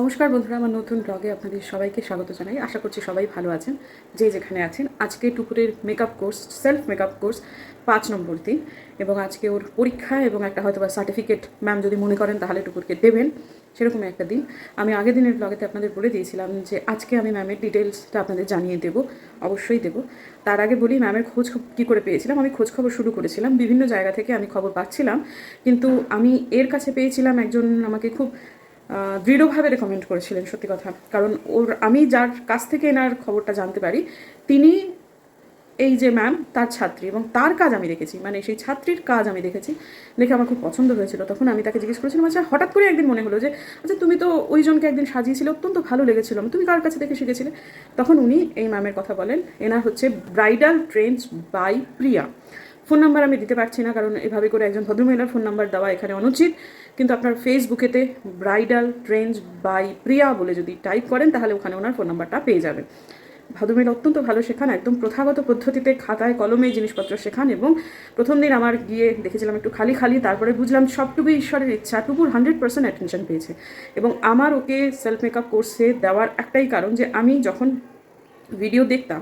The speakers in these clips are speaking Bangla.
নমস্কার বন্ধুরা, আমার নতুন ব্লগে আপনাদের সবাইকে স্বাগত জানাই। আশা করছি সবাই ভালো আছেন, যে যেখানে আছেন। আজকে টুকুরের makeup course self makeup course পাঁচ নম্বর দিন এবং আজকে ওর পরীক্ষা এবং একটা হয়তো বা সার্টিফিকেট ম্যাম যদি মনে করেন তাহলে টুকুরকে দেবেন, সেরকম একটা দিন। আমি আগের দিনের ব্লগেতে আপনাদের বলে দিয়েছিলাম যে আজকে আমি ম্যামের ডিটেলসটা আপনাদের জানিয়ে দেবো, অবশ্যই দেবো। তার আগে বলি ম্যামের খোঁজ কী করে পেয়েছিলাম? আমি খোঁজ খবর শুরু করেছিলাম, বিভিন্ন জায়গা থেকে আমি খবর পাচ্ছিলাম, কিন্তু আমি এর কাছে পেয়েছিলাম একজন আমাকে খুব দৃঢ়ভাবে রেকমেন্ড করেছিলেন, সত্যি কথা। কারণ ওর, আমি যার কাছ থেকে এনার খবরটা জানতে পারি, তিনি এই যে ম্যাম তার ছাত্রী এবং তার কাজ আমি দেখেছি। মানে সেই ছাত্রীর কাজ আমি দেখেছি। দেখে আমার খুব পছন্দ হয়েছিল। তখন আমি তাকে জিজ্ঞেস করেছিলাম আচ্ছা হঠাৎ করে একদিন মনে হলো যে আচ্ছা তুমি তো ওই জনকে একদিন সাজিয়েছিলে, অত্যন্ত ভালো লেগেছিল। তুমি কার কাছে দেখে শিখেছিলে? তখন উনি এই ম্যামের কথা বলেন। এনার হচ্ছে bridal trends by Priya phone number আমি দিতে পারছি না, কারণ এভাবে করে একজন ভদ্রমহিলার ফোন নাম্বার দেওয়া এখানে অনুচিত। কিন্তু আপনার ফেসবুকেতে ব্রাইডাল ট্রেন্স বাই প্রিয়া বলে যদি টাইপ করেন, তাহলে ওখানে ওনার ফোন নাম্বারটা পেয়ে যাবেন। ভদ্রমহিলা অত্যন্ত ভালো শেখান, একদম প্রথাগত পদ্ধতিতে খাতায় কলমে জিনিসপত্র শেখান এবং প্রথম দিন আমার গিয়ে দেখেছিলাম একটু খালি খালি, তারপরে বুঝলাম সবটুকুই ঈশ্বরের ইচ্ছা, টুকুর হান্ড্রেড পার্সেন্ট অ্যাটেনশন পেয়েছে। এবং আমার ওকে সেলফ মেকআপ কোর্সে দেওয়ার একটাই কারণ যে আমি যখন ভিডিও দেখতাম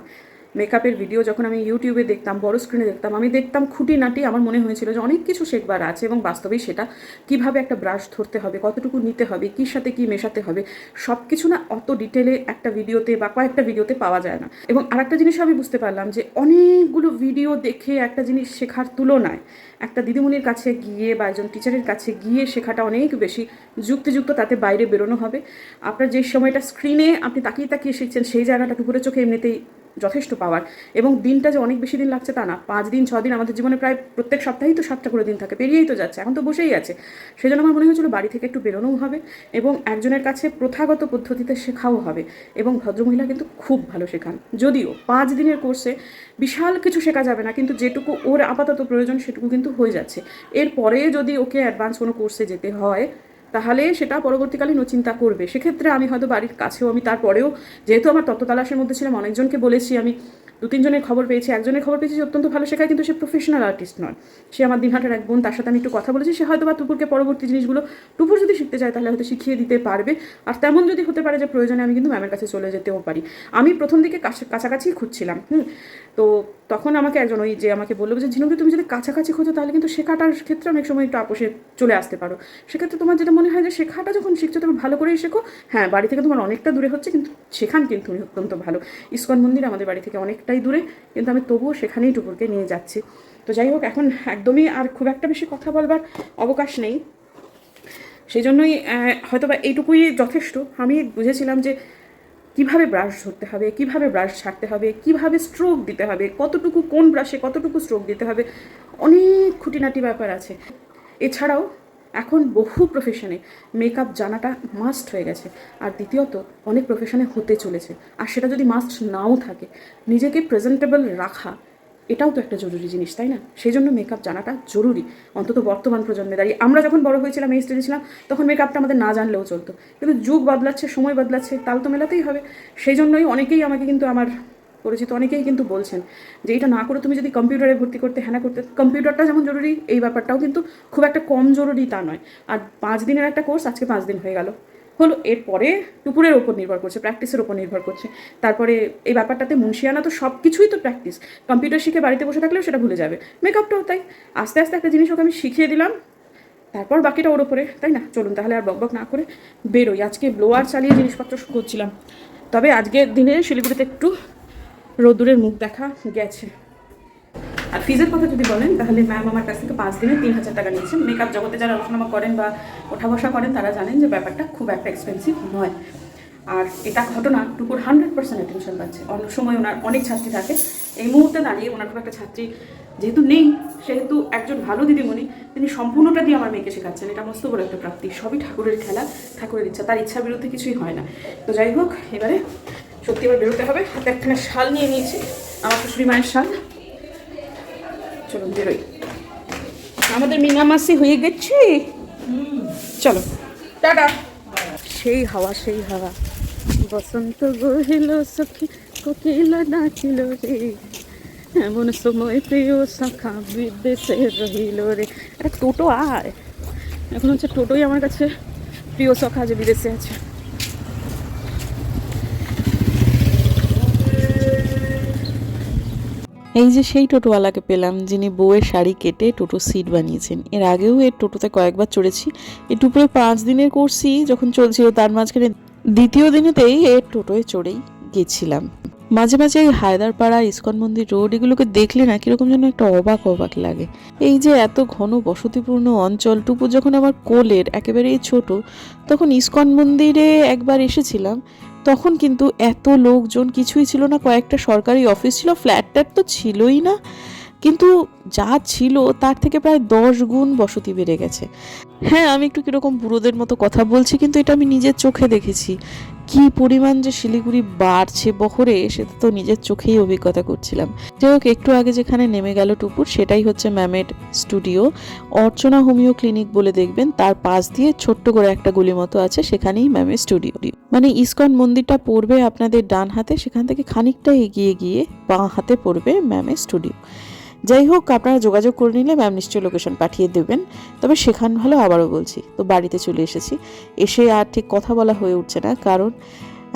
মেকআপের ভিডিও যখন আমি ইউটিউবে দেখতাম, বড় স্ক্রিনে দেখতাম, আমি দেখতাম খুঁটিনাটি আমার মনে হয়েছিল যে অনেক কিছু শেখবার আছে এবং বাস্তবেই সেটা কীভাবে একটা ব্রাশ ধরতে হবে, কতটুকু নিতে হবে, কী সাথে কী মেশাতে হবে সব কিছু না অত ডিটেলে একটা ভিডিওতে বা কয়েকটা ভিডিওতে পাওয়া যায় না। এবং আরেকটা জিনিস আমি বুঝতে পারলাম যে অনেকগুলো ভিডিও দেখে একটা জিনিস শেখার তুলনায় একটা দিদিমণির কাছে গিয়ে বা একজন টিচারের কাছে গিয়ে শেখাটা অনেক বেশি যুক্তিযুক্ত, তাতে বাইরে বেরোনো হবে। আপনার যে সময়টা স্ক্রিনে আপনি তাকিয়ে তাকিয়ে শিখছেন, সেই জায়গাটা টুকুরে চোখে এমনিতেই যথেষ্ট পাওয়ার এবং দিনটা যে অনেক বেশি দিন লাগছে তা না। পাঁচ দিন ছ দিন আমাদের জীবনে প্রায় প্রত্যেক সপ্তাহেই তো সাতটা করে দিন থাকে, পেরিয়েই তো যাচ্ছে, এখন তো বসেই আছে। সেই জন্য আমার মনে হয়েছিল বাড়ি থেকে একটু বেরোনোও হবে এবং একজনের কাছে প্রথাগত পদ্ধতিতে শেখাও হবে এবং ভদ্রমহিলা কিন্তু খুব ভালো শেখান। যদিও পাঁচ দিনের কোর্সে বিশাল কিছু শেখা যাবে না, কিন্তু যেটুকু ওর আপাতত প্রয়োজন সেটুকু কিন্তু হয়ে যাচ্ছে। এরপরে যদি ওকে অ্যাডভান্স কোনো কোর্সে যেতে হয় তাহলে সেটা পরবর্তীকালীন ও চিন্তা করবে। সেক্ষেত্রে আমি হয়তো বাড়ির কাছেও আমি তারপরেও, যেহেতু আমার তত্ত্ব তালাশের মধ্যে ছিলাম, অনেকজনকে বলেছি আমি দু তিনজনের খবর পেয়েছি, একজনের খবর পেয়েছি অত্যন্ত ভালো শেখায়, কিন্তু সে প্রফেশনাল আর্টিস্ট নয়। সে আমার দিনহাটার এক বোন, তার সাথে আমি একটু কথা বলেছি, সে হয়তো বা টুপুরকে পরবর্তী জিনিসগুলো টুপুর যদি শিখতে চায়, তাহলে হয়তো শিখিয়ে দিতে পারবে। আর তেমন যদি হতে পারে যে প্রয়োজনে আমি কিন্তু ম্যামের কাছে চলে যেতেও পারি। আমি প্রথম দিকে কাছে- কাছাকাছি খুঁজছিলাম, হুম? তো তখন আমাকে একজন ওই যে আমাকে বলল যে, ঝিনুকে, তুমি যদি কাছাকাছি খোঁজো, তাহলে কিন্তু শেখাটার ক্ষেত্রে অনেক সময় একটু আপোষে চলে আসতে পারো। সেক্ষেত্রে তোমার যেটা মনে হয় যে, শেখাটা যখন শিখছো তুমি ভালো করেই শেখো। হ্যাঁ বাড়ি থেকে তোমার অনেকটা দূরে হচ্ছে, কিন্তু শেখান কিন্তু তুমি অত্যন্ত ভালো। ইস্কন মন্দির আমাদের বাড়ি থেকে অনেকটাই দূরে কিন্তু আমি তবুও সেখানেই টুকুরকে নিয়ে যাচ্ছি। তো যাই হোক এখন একদমই আর খুব একটা বেশি কথা বলবার অবকাশ নেই। সেই জন্যই আহ, হয়তো বা এইটুকুই যথেষ্ট। আমি বুঝেছিলাম যে কীভাবে ব্রাশ ধরতে হবে কীভাবে ব্রাশ ছাড়তে হবে কীভাবে স্ট্রোক দিতে হবে কতটুকু কোন ব্রাশে কতটুকু স্ট্রোক দিতে হবে অনেক খুঁটিনাটি ব্যাপার আছে। এছাড়াও এখন বহু প্রফেশনে মেকআপ জানাটা মাস্ট হয়ে গেছে। আর দ্বিতীয়ত, অনেক প্রফেশনে হতে চলেছে। আর সেটা যদি মাস্ট নাও থাকে, নিজেকে প্রেজেন্টেবল রাখা, এটাও তো একটা জরুরি জিনিস, তাই না? সেই জন্য মেকআপ জানাটা জরুরি। অন্তত বর্তমান প্রজন্মে দাঁড়িয়ে। আমরা যখন বড় হয়েছিলাম, এই স্টেজে ছিলাম, তখন মেকআপটা আমাদের না জানলেও চলতো। কিন্তু যুগ বদলাচ্ছে, সময় বদলাচ্ছে, তাল তো মেলাতেই হবে। সেই জন্যই অনেকেই আমাকে কিন্তু আমার পরিচিত অনেকেই কিন্তু বলছেন যে এটা না করে তুমি যদি কম্পিউটারে ভর্তি করতে হ্যাঁ না করতে, কম্পিউটারটা যেমন জরুরি, এই ব্যাপারটাও কিন্তু খুব একটা কম জরুরি তা নয়। আর পাঁচ দিনের একটা কোর্স, আজকে পাঁচ দিন হয়ে গেল। হলো, এরপরে টুকুরের ওপর নির্ভর করছে, প্র্যাকটিসের ওপর নির্ভর করছে। তারপরে এই ব্যাপারটাতে মুন্সিয়ানা তো সব কিছুই তো প্র্যাকটিস। কম্পিউটার শিখে বাড়িতে বসে থাকলেও সেটা ভুলে যাবে। মেকআপটাও তাই। আস্তে আস্তে একটা জিনিস ওকে আমি শিখিয়ে দিলাম। তারপর বাকিটা ওর ওপরে, তাই না? চলুন তাহলে আর বকবক না করে বেরোই। আজকে ব্লোয়ার চালিয়ে জিনিসপত্র করছিলাম। তবে আজকের দিনে শিলিগুড়িতে একটু রোদ্দুরের মুখ দেখা গেছে। আর ফিজের কথা যদি বলেন, তাহলে ম্যাম আমার কাছ থেকে পাঁচ দিনে তিন হাজার টাকা নিয়েছেন মেকআপ জগতে যারা ওঠানামা করেন বা ওঠা বসা করেন, তারা জানেন যে ব্যাপারটা খুব একটা এক্সপেন্সিভ নয়। আর এটা ঘটনা টুকুর হান্ড্রেড পার্সেন্ট অ্যাটেনশন পাচ্ছে। অন্য সময় ওনার অনেক ছাত্রী থাকে। এই মুহূর্তে দাঁড়িয়ে ওনার খুব একটা ছাত্রী যেহেতু নেই, সেহেতু একজন ভালো দিদিমণি, তিনি সম্পূর্ণটা দিয়ে আমার মেয়েকে শেখাচ্ছেন। এটা মস্ত বড় একটা প্রাপ্তি। সবই ঠাকুরের খেলা, ঠাকুরের ইচ্ছা। তার ইচ্ছার বিরুদ্ধে কিছুই হয় না। তো যাই হোক, এবারে সত্যি এবার বেরোতে হবে। হাতে একখানে শাল নিয়ে নিয়েছি। আমার শ্বশুরি মায়ের শাল। চলুন বেরোই। আমাদের মিনামাসি হয়ে গেছে। চলো। টাটা। সেই হাওয়া সেই হাওয়া। বসন্ত গহিল সখী কোকিল ডাকিল রে। এমন সময় প্রিয় শাখা বিদেশে রহিল রে। একটা টোটো আয়। এখন হচ্ছে টোটোই আমার কাছে। প্রিয় সখা যে বিদেশে আছে। এই যে সেই টোটোওয়ালাকে পেলাম, যিনি বউয়ের শাড়ি কেটে টোটো সিট বানিয়েছেন। এর আগেও এর টোটোতে কয়েকবার চড়েছি। এই টুপুরে পাঁচ দিনের কোর্সই যখন চলছিল, তার মাঝখানে দ্বিতীয় দিনেতেই এর টোটোয় চড়েই গেছিলাম। মাঝে মাঝে এই হায়দারপাড়া ইস্কন মন্দির রোড এগুলোকে দেখলে না কীরকম যেন একটা অবাক অবাক লাগে। এই যে এত ঘন বসতিপূর্ণ অঞ্চল, টুপু যখন আমার কোলের, একেবারেই ছোট, তখন ইস্কন মন্দিরে একবার এসেছিলাম। তখন কিন্তু এত লোকজন কিছুই ছিল না, কয়েকটা সরকারি অফিস ছিল ফ্ল্যাট ট্যাট তো ছিলই না। কিন্তু যা ছিল তার থেকে প্রায় দশ গুণ বসতি বেড়ে গেছে। হ্যাঁ আমি একটু কীরকম বুড়োদের মতো কথা বলছি, কিন্তু এটা আমি নিজের চোখে দেখেছি। কি পরিমাণ যে শিলিগুড়ি বাড়ছে বহরে, সেটা তো নিজের চোখেই অভিজ্ঞতা করছিলাম। যাই হোক একটু আগে যেখানে নেমে গেল টুপুর, সেটাই হচ্ছে ম্যামের স্টুডিও। অর্চনা হোমিও ক্লিনিক বলে দেখবেন, তার পাশ দিয়ে ছোট্ট করে একটা গলি মতো আছে, সেখানেই ম্যামের স্টুডিও। মানে ইসকন মন্দিরটা পড়বে আপনাদের ডান হাতে, সেখান থেকে খানিকটা এগিয়ে গিয়ে বাঁ হাতে পড়বে ম্যামের স্টুডিও। যাই হোক, আপনারা যোগাযোগ করে নিলে ম্যাম নিশ্চয়ই লোকেশন পাঠিয়ে দেবেন। তবে সেখান ভালো আবারও বলছি, তো বাড়িতে চলে এসেছি। এসে আর ঠিক কথা বলা হয়ে উঠছে না, কারণ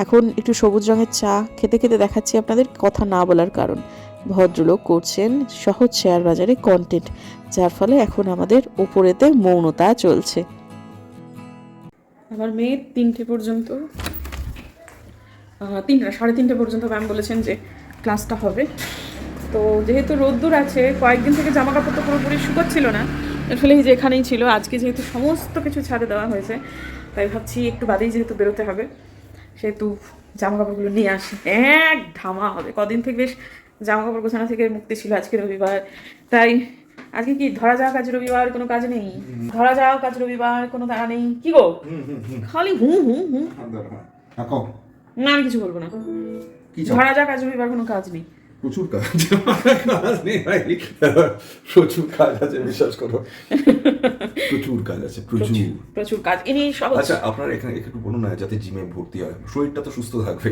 এখন একটু সবুজ রঙের চা খেতে খেতে দেখাচ্ছি আপনাদের কথা না বলার কারণ। ভদ্রলোক করছেন সহজ শেয়ার বাজারে কন্টেন্ট যার ফলে এখন আমাদের ওপরেতে মৌনতা চলছে। আমার মেয়ে তিনটে পর্যন্ত তিনটা সাড়ে তিনটে পর্যন্ত ম্যাম বলেছেন যে ক্লাসটা হবে। তো যেহেতু রোদ্দুর আছে কয়েকদিন থেকে জামা কাপড় তো পুরোপুরি শুকোচ্ছিল না। আসলে এই যে এখানেই ছিল আজকে যেহেতু সমস্ত কিছু ছাদে দেওয়া হয়েছে তাই ভাবছি একটু বাদেই যেহেতু বেরোতে হবে সেহেতু জামা কাপড়গুলো নিয়ে আসি। এক ধামা হবে। কদিন থেকে বেশ জামা কাপড় গোছানো থেকে মুক্তি ছিল আজকে রবিবার। তাই আজকে কি ধরা যাওয়া কাজ রবিবার কোনো কাজ নেই? ধরা যাওয়া কাজ রবিবার কোনো তাড়া নেই। কি গো? খালি হু হু হু। হ্যাঁ না। আমি কিছু বলব না। ধরা যাক আজ রবিবার কোনো কাজ নেই। প্রচুর কাজ কাজ নেই ভাই। প্রচুর কাজ আছে বিশ্বাস করো। প্রচুর কাজ আছে প্রচুর। প্রচুর কাজ। ইনি সহজ আচ্ছা আপনার এখানে একটু বলুন না যাতে জিমে ভর্তি হয়। শরীরটা তো সুস্থ থাকবে।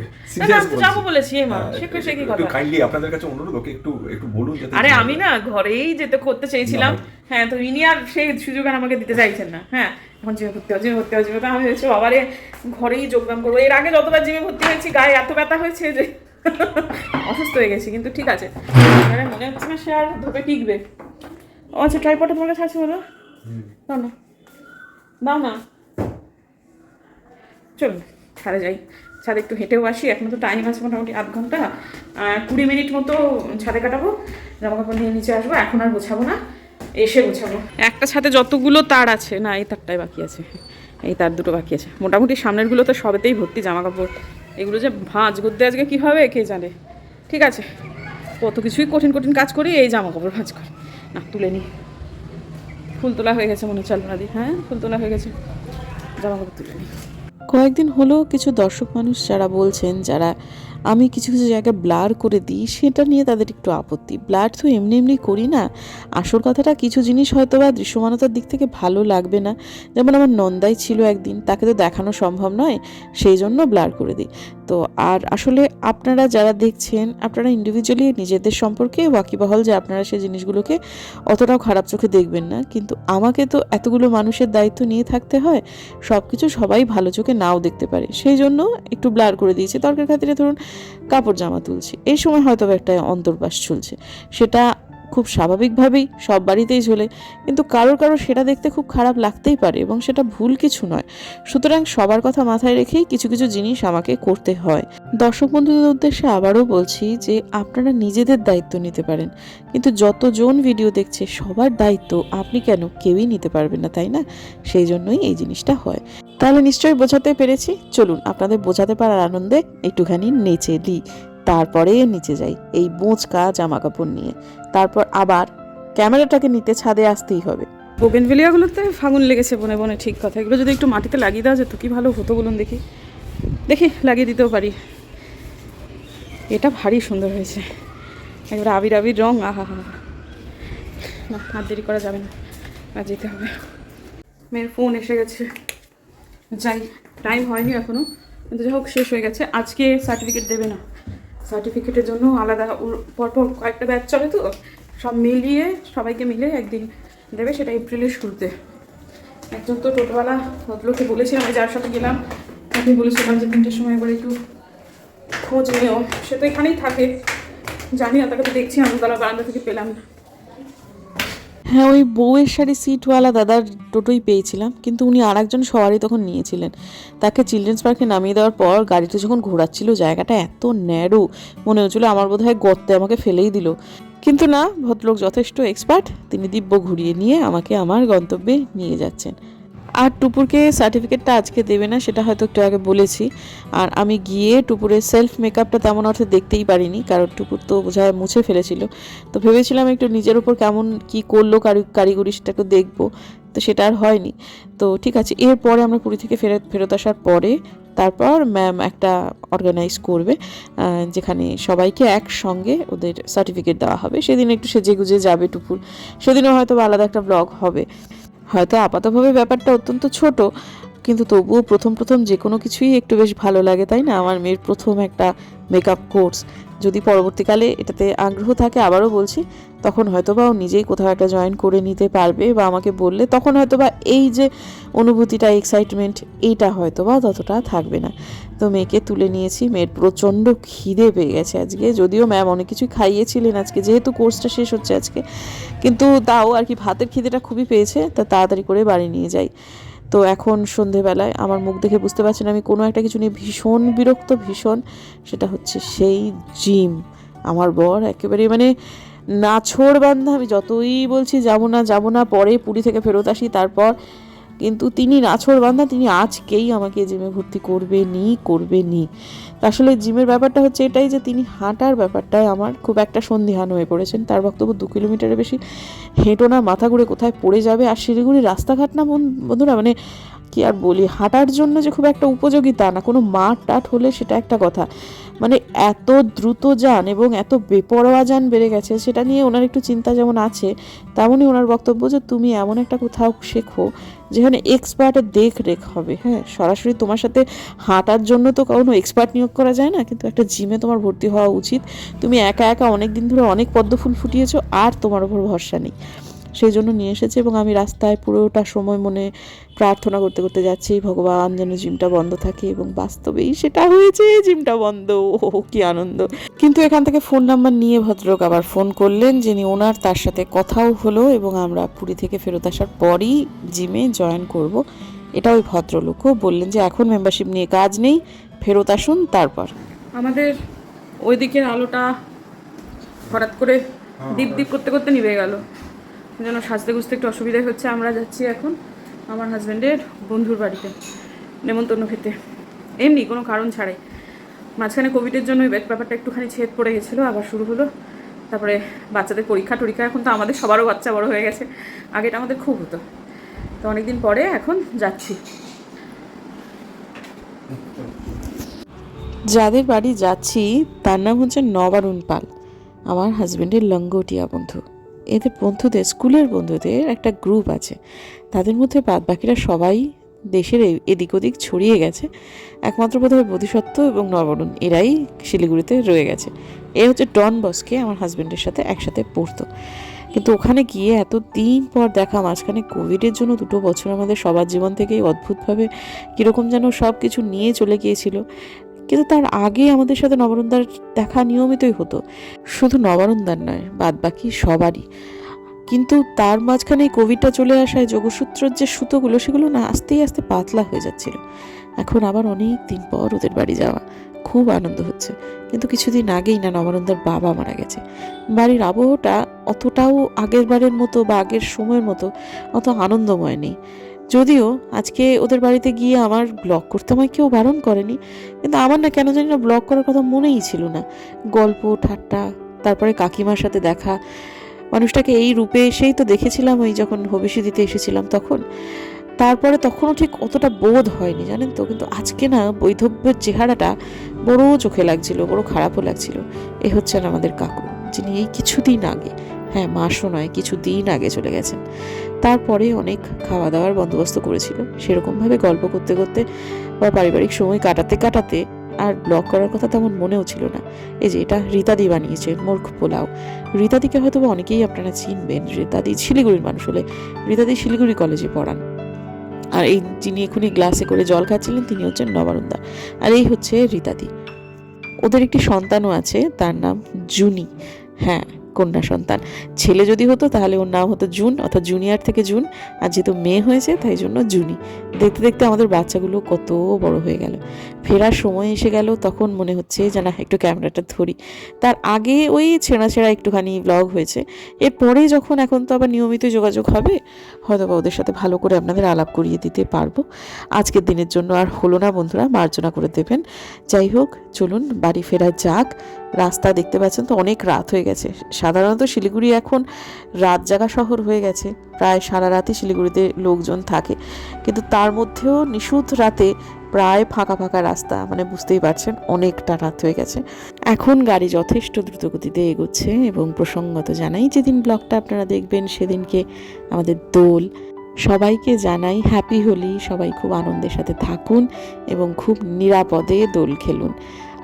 তো যাব বলেছি। মা সে সে কি কথা? কাইন্ডলি আপনাদের কাছে অনুরোধ ওকে একটু একটু বলুন যাতে আরে আমি না ঘরেই যেতে করতে চেয়েছিলাম। হ্যাঁ তো ইনি আর সেই সুযোগ আর আমাকে দিতে চাইছেন না। হ্যাঁ এখন জিমে ভর্তি হওয়া জিমে ভর্তি জিমে আমি ভেবেছি বাবারে ঘরেই যোগব্যায়াম করব। এর আগে যতবার জিমে ভর্তি হয়েছি গায়ে এত ব্যথা হয়েছে যে অসুস্থ হয়ে গেছি, কিন্তু ঠিক আছে। এবারে মনে হচ্ছে না সে আর ধোপে টিকবে। ও আচ্ছা ট্রাইপটা তোমার কাছে আছে বলো? দাও না। দাও না। চলুন ছাড়ে যাই। ছাদে একটু হেঁটেও আসি, এখন তো টাইম আছে মোটামুটি আধ ঘণ্টা। কুড়ি মিনিট মতো ছাদে কাটাবো জামা কাপড় নিয়ে নিচে আসব, এখন আর গোছাবো না, এসে গোছাবো। একটা ছাদে যতগুলো তার আছে, না, এই তারটাই বাকি আছে, এই তার দুটো বাকি আছে। মোটামুটি সামনেরগুলো তো সবেতেই ভর্তি জামা কাপড় এগুলো যে ভাঁজ করতে আজকে কী হবে, কে জানে? ঠিক আছে। কত কিছুই কঠিন কঠিন কাজ করি, এই জামা কাপড় ভাঁজ করে। না, তুলে নিই ফুল তোলা হয়ে গেছে মনে হচ্ছে আলমারি হ্যাঁ ফুল তোলা হয়ে গেছে। জামা কাপড় তুলে নিই কয়েকদিন হলো কিছু দর্শক মানুষ যারা বলছেন, যারা আমি কিছু কিছু জায়গায় ব্লার করে দিই, সেটা নিয়ে তাদের একটু আপত্তি। ব্লার তো এমনি এমনি করি না। আসল কথাটা কিছু জিনিস হয়তো বা দৃশ্যমানতার দিক থেকে ভালো লাগবে না। যেমন আমার নন্দাই ছিল একদিন, তাকে তো দেখানো সম্ভব নয়, সেই জন্য ব্লার করে দিই। তো আর আসলে আপনারা যারা দেখছেন, আপনারা ইন্ডিভিজুয়ালি নিজেদের সম্পর্কে ওয়াকিবহল যে আপনারা সেই জিনিসগুলোকে অতটাও খারাপ চোখে দেখবেন না। কিন্তু আমাকে তো এতগুলো মানুষের দায়িত্ব নিয়ে থাকতে হয় সব কিছু সবাই ভালো চোখে নাও দেখতে পারে। সেই জন্য একটু ব্লার করে দিয়েছে। তর্কের খাতিরে ধরুন কাপড় জামা তুলছে। এই সময় হয়তো একটা অন্তর্বাস চলছে। সেটা খুব স্বাভাবিকভাবেই সব বাড়িতেই চলে কিন্তু কারোর কারোর সেটা দেখতে খুব খারাপ লাগতেই পারে এবং সেটা ভুল কিছু নয়। সুতরাং সবার কথা মাথায় রেখেই কিছু কিছু জিনিস আমাকে করতে হয়। দর্শক বন্ধুদের উদ্দেশ্যে আবারও বলছি যে আপনারা নিজেদের দায়িত্ব নিতে পারেন। কিন্তু যতজন ভিডিও দেখছে, সবার দায়িত্ব আপনি কেন কেউই নিতে পারবেন না, তাই না? সেই জন্যই এই জিনিসটা হয়। তাহলে নিশ্চয়ই বোঝাতে পেরেছি। চলুন আপনাদের বোঝাতে পারার আনন্দে একটুখানি নেচে দিই। তারপরে নিচে যাই, এই বোঁচকা জামা কাপড় নিয়ে। তারপর আবার ক্যামেরাটাকে নিতে ছাদে আসতেই হবে। বোগেনভেলিয়াগুলোতে ফাগুন লেগেছে বনে বনে, ঠিক কথা। এগুলো যদি একটু মাটিতে লাগিয়ে দেওয়া যেত, কি ভালো হতো বলুন দেখি? দেখি, লাগিয়ে দিতেও পারি। এটা ভারী সুন্দর হয়েছে। একবার আবির আবির রং, আহা, হা না, আর দেরি করা যাবে না। আর যেতে হবে। মেয়ের ফোন এসে গেছে। যাই টাইম হয়নি এখনও কিন্তু যাই হোক, শেষ হয়ে গেছে। আজকে সার্টিফিকেট দেবে না। সার্টিফিকেটের জন্য আলাদা পরপর কয়েকটা ব্যাচ চলে তো, সব মিলিয়ে, সবাইকে মিলে একদিন দেবে সেটা এপ্রিলের শুরুতে। একজন তো টোটোওয়ালা ভদ্রলোককে বলেছিলাম, আমি যার সাথে গেলাম, তাকে বলেছিলাম যে তিনটের সময় একবার একটু খোঁজ নিও। সে তো এখানেই থাকে। জানি না, তাকে তো দেখছি, আমি তারা বারান্দা থেকে পেলাম না। হ্যাঁ ওই বউয়ের শাড়ি সিটওয়ালা দাদার টোটোই পেয়েছিলাম, কিন্তু উনি আর একজন সবারই তখন নিয়েছিলেন। তাকে চিলড্রেন্স পার্কে নামিয়ে দেওয়ার পর গাড়িটা যখন ঘোরাচ্ছিল, জায়গাটা এত ন্যারো মনে হচ্ছিল আমার বোধ হয় গর্তে আমাকে ফেলেই দিল। কিন্তু না, ভদ্রলোক যথেষ্ট এক্সপার্ট তিনি দিব্য ঘুরিয়ে নিয়ে আমাকে আমার গন্তব্যে নিয়ে যাচ্ছেন। আর টুপুরকে সার্টিফিকেটটা আজকে দেবে না, সেটা হয়তো একটু আগে বলেছি। আর আমি গিয়ে টুপুরের সেলফ মেকআপটা তেমন অর্থে দেখতেই পারিনি, কারণ টুপুর তো বোঝায় মুছে ফেলেছিল। তো ভেবেছিলাম একটু নিজের ওপর কেমন কি করল কারি, কারিগরি সেটা দেখব। তো সেটা আর হয়নি। তো ঠিক আছে, এরপরে আমরা পুরী থেকে ফেরত ফেরত আসার পরে তারপর ম্যাম একটা অর্গানাইজ করবে যেখানে সবাইকে একসঙ্গে ওদের সার্টিফিকেট দেওয়া হবে। সেদিন একটু সেজে গুজে যাবে টুপুর। সেদিনও হয়তো আলাদা একটা ব্লগ হবে। হয়তো আপাতভাবে ব্যাপারটা অত্যন্ত ছোট কিন্তু তবুও প্রথম প্রথম যে কোনো কিছুই একটু বেশ ভালো লাগে, তাই না? আমার মেয়ের প্রথম একটা মেকআপ কোর্স যদি পরবর্তীকালে এটাতে আগ্রহ থাকে, আবারও বলছি, তখন হয়তো বা ও নিজেই কোথাও একটা জয়েন করে নিতে পারবে বা আমাকে বললে, তখন হয়তো বা এই যে অনুভূতিটা এক্সাইটমেন্ট এইটা হয়তো বা ততটা থাকবে না। তো মেয়েকে তুলে নিয়েছি, মেয়ের প্রচণ্ড খিদে পেয়ে গেছে আজকে। যদিও ম্যাম অনেক কিছুই খাইয়েছিলেন আজকে, যেহেতু কোর্সটা শেষ হচ্ছে আজকে, কিন্তু তাও আর কি ভাতের খিদেটা খুবই পেয়েছে, তা তাড়াতাড়ি করে বাড়ি নিয়ে যাই। তো এখন সন্ধেবেলায় আমার মুখ দেখে বুঝতে পারছেন আমি কোনো একটা কিছু নিয়ে ভীষণ বিরক্ত, ভীষণ। সেটা হচ্ছে সেই জিম। আমার বর একেবারে মানে নাছোড় বান্ধা। আমি যতই বলছি, যাব না যাব না, পরে পুরী থেকে ফেরত আসি, তারপর কিন্তু তিনি নাছোড় বান্ধা, তিনি আজকেই আমাকে জিমে ভর্তি করবেনই করবেনই তা আসলে জিমের ব্যাপারটা হচ্ছে এটাই যে তিনি হাঁটার ব্যাপারটায় আমার খুব একটা সন্দিহান হয়ে পড়েছেন। তার বক্তব্য দু কিলোমিটারের বেশি। হেঁটো না, মাথা ঘুরে কোথায় পড়ে যাবে? আর শিলিগুড়ি রাস্তাঘাট না বন- বন্ধুরা মানে কি আর বলি, হাঁটার জন্য যে খুব একটা উপযোগী তা না। কোনো মাঠ টাট হলে সেটা একটা কথা। মানে এত দ্রুত যান এবং এত বেপরোয়া যান বেড়ে গেছে, সেটা নিয়ে ওনার একটু চিন্তা যেমন আছে, তেমনই ওনার বক্তব্য যে তুমি এমন একটা কোথাও শেখো যেখানে এক্সপার্টের দেখ রেখ হবে। হ্যাঁ সরাসরি তোমার সাথে হাঁটার জন্য তো কোনো এক্সপার্ট নিয়োগ করা যায় না, কিন্তু একটা জিমে তোমার ভর্তি হওয়া উচিত। তুমি একা একা অনেক দিন ধরে অনেক পদ্ম ফুল ফুটিয়েছো, আর তোমার ওপর ভরসা নেই। সেই জন্য নিয়ে এসেছে এবং আমি রাস্তায় পুরোটা সময় মনে প্রার্থনা করতে করতে যাচ্ছি ভগবান যেন জিমটা বন্ধ থাকে এবং বাস্তবেই সেটা হয়েছে জিমটা বন্ধ। ও কি আনন্দ। কিন্তু এখান থেকে ফোন নাম্বার নিয়ে ভদ্রলোক আবার ফোন করলেন যিনি ওনার তার সাথে কথাও হলো এবং আমরা পুরী থেকে ফেরত আসার পরই জিমে জয়েন করব। এটা ওই ভদ্রলোকও বললেন যে এখন মেম্বারশিপ নিয়ে কাজ নেই ফেরত আসুন তারপর। আমাদের ওই দিকের আলোটা হঠাৎ করে দীপ ডিপ করতে করতে নিভে গেল। যেন সাজতে গুজতে একটু অসুবিধাই হচ্ছে, আমরা যাচ্ছি এখন আমার হাজব্যান্ডের বন্ধুর বাড়িতে, নেমন্তন্ন খেতে। এমনি কোনো কারণ ছাড়াই। মাঝখানে কোভিডের জন্য ব্যাপারটা একটুখানি ছেদ পড়ে গেছিল, আবার শুরু হলো। তারপরে বাচ্চাদের পরীক্ষা টরীক্ষা, এখন তো আমাদের সবারও বাচ্চা বড় হয়ে গেছে। আগে এটা আমাদের খুব হতো। তো অনেকদিন পরে এখন যাচ্ছি। যাদের বাড়ি যাচ্ছি, তার নাম হচ্ছে নবারুণ পাল। আমার হাজব্যান্ডের লঙ্গটিয়া বন্ধু। এদের বন্ধুদের, স্কুলের বন্ধুদের একটা গ্রুপ আছে। তাদের মধ্যে বাদ বাকিরা সবাই দেশের এদিক ওদিক ছড়িয়ে গেছে। একমাত্র বোধহয় বোধিসত্ত্ব এবং নবরুণ এরাই শিলিগুড়িতে রয়ে গেছে। এ হচ্ছে ডন বসকে, আমার হাজব্যান্ডের সাথে একসাথে পড়তো। কিন্তু ওখানে গিয়ে এত দিন পর দেখা, মাঝখানে কোভিডের জন্য দুটো বছর আমাদের সবার জীবন থেকেই অদ্ভুতভাবে কীরকম যেন সব কিছু নিয়ে চলে গিয়েছিল। কিন্তু তার আগে আমাদের সাথে নবরুণদার দেখা নিয়মিতই হতো। শুধু নবরুণদার নয় বাদ বাকি সবারই। কিন্তু তার মাঝখানে কোভিডটা চলে আসায় যোগসূত্রর যে সুতোগুলো, সেগুলো না আস্তেই আস্তে পাতলা হয়ে যাচ্ছিল। এখন আবার অনেক দিন পর ওদের বাড়ি যাওয়া। খুব আনন্দ হচ্ছে। কিন্তু কিছুদিন আগেই না নবানন্দার বাবা মারা গেছে। বাড়ির আবহটা অতটাও আগের বারের মতো বা আগের সময়ের মতো অত আনন্দময় নেই। যদিও আজকে ওদের বাড়িতে গিয়ে আমার ব্লগ করতে আমায় কেউ বারণ করেনি, কিন্তু আমার না কেন জানি না ব্লগ করার কথা মনেই ছিল না। গল্প, ঠাট্টা, তারপরে কাকিমার সাথে দেখা, মানুষটাকে এই রূপে এসেই তো দেখেছিলাম ওই যখন হবিষি দিতে এসেছিলাম তখন। তারপরে তখনও ঠিক অতটা বোধ হয়নি, জানেন তো? কিন্তু আজকে না বৈধব্যের চেহারাটা বড় চোখে লাগছিল, বড় খারাপও লাগছিল। এ হচ্ছেন আমাদের কাকু, যিনি এই কিছুদিন আগে হ্যাঁ মাসও নয় কিছু দিন আগে চলে গেছেন। তারপরে অনেক খাওয়া দাওয়ার বন্দোবস্ত করেছিল। সেরকমভাবে গল্প করতে করতে বা পারিবারিক সময় কাটাতে কাটাতে আর ব্লগ করার কথা তেমন মনেও ছিল না। এই যে এটা রীতাদি বানিয়েছে, মূর্খ পোলাও। রীতাদিকে হয়তো অনেকেই আপনারা চিনবেন, রীতাদি শিলিগুড়ির মানুষ হলে রীতাদি শিলিগুড়ি কলেজে পড়ান। আর এই যিনি এখনই গ্লাসে করে জল খাচ্ছিলেন, তিনি হচ্ছেন নবানন্দা। আর এই হচ্ছে রীতাদি। ওদের একটি সন্তানও আছে, তার নাম জুনি। হ্যাঁ কন্যা সন্তান। ছেলে যদি হতো তাহলে ওর নাম হতো জুন, অর্থাৎ জুনিয়র থেকে জুন, আর যেহেতু মেয়ে হয়েছে তাই জন্য জুনি। দেখতে দেখতে আমাদের বাচ্চাগুলো কত বড় হয়ে গেল। ফেরার সময় এসে গেল, তখন মনে হচ্ছে যে না, একটু ক্যামেরাটা ধরি। তার আগে ওই ছেঁড়া ছেঁড়া একটুখানি ব্লগ হয়েছে। এরপরে যখন এখন তো আবার নিয়মিত যোগাযোগ হবে হয়তো বা ওদের সাথে ভালো করে আপনাদের আলাপ করিয়ে দিতে পারব। আজকের দিনের জন্য আর হলো না বন্ধুরা, মার্জনা করে দেবেন। যাই হোক, চলুন বাড়ি ফেরা যাক। রাস্তা দেখতে পাচ্ছেন তো, অনেক রাত হয়ে গেছে। সাধারণত শিলিগুড়ি এখন রাত জাগা শহর হয়ে গেছে। প্রায় সারা রাতই শিলিগুড়িতে লোকজন থাকে। কিন্তু তার মধ্যেও নিশুত রাতে প্রায় ফাঁকা ফাঁকা রাস্তা মানে বুঝতেই পারছেন, অনেকটা রাত হয়ে গেছে। এখন গাড়ি যথেষ্ট দ্রুতগতিতে এগোচ্ছে এবং প্রসঙ্গত জানাই, যেদিন ব্লগটা আপনারা দেখবেন সেদিনকে আমাদের দোল। সবাইকে জানাই, হ্যাপি হোলি, সবাই খুব আনন্দের সাথে থাকুন এবং খুব নিরাপদে দোল খেলুন।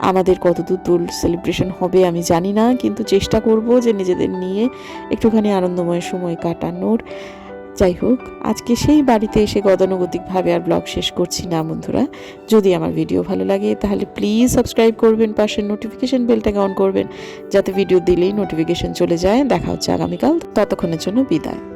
আমাদের কতদূর দূর সেলিব্রেশন হবে আমি জানি না, কিন্তু চেষ্টা করব যে নিজেদের নিয়ে একটুখানি আনন্দময় সময় কাটানোর। যাই হোক, আজকে সেই বাড়িতে এসে গতানুগতিকভাবে আর ব্লগ শেষ করছি না বন্ধুরা। যদি আমার ভিডিও ভালো লাগে, তাহলে প্লিজ সাবস্ক্রাইব করবেন, পাশের নোটিফিকেশন বেলটাকে অন করবেন, যাতে ভিডিও দিলেই নোটিফিকেশন চলে যায়। দেখা হচ্ছে আগামীকাল, ততক্ষণের জন্য বিদায়।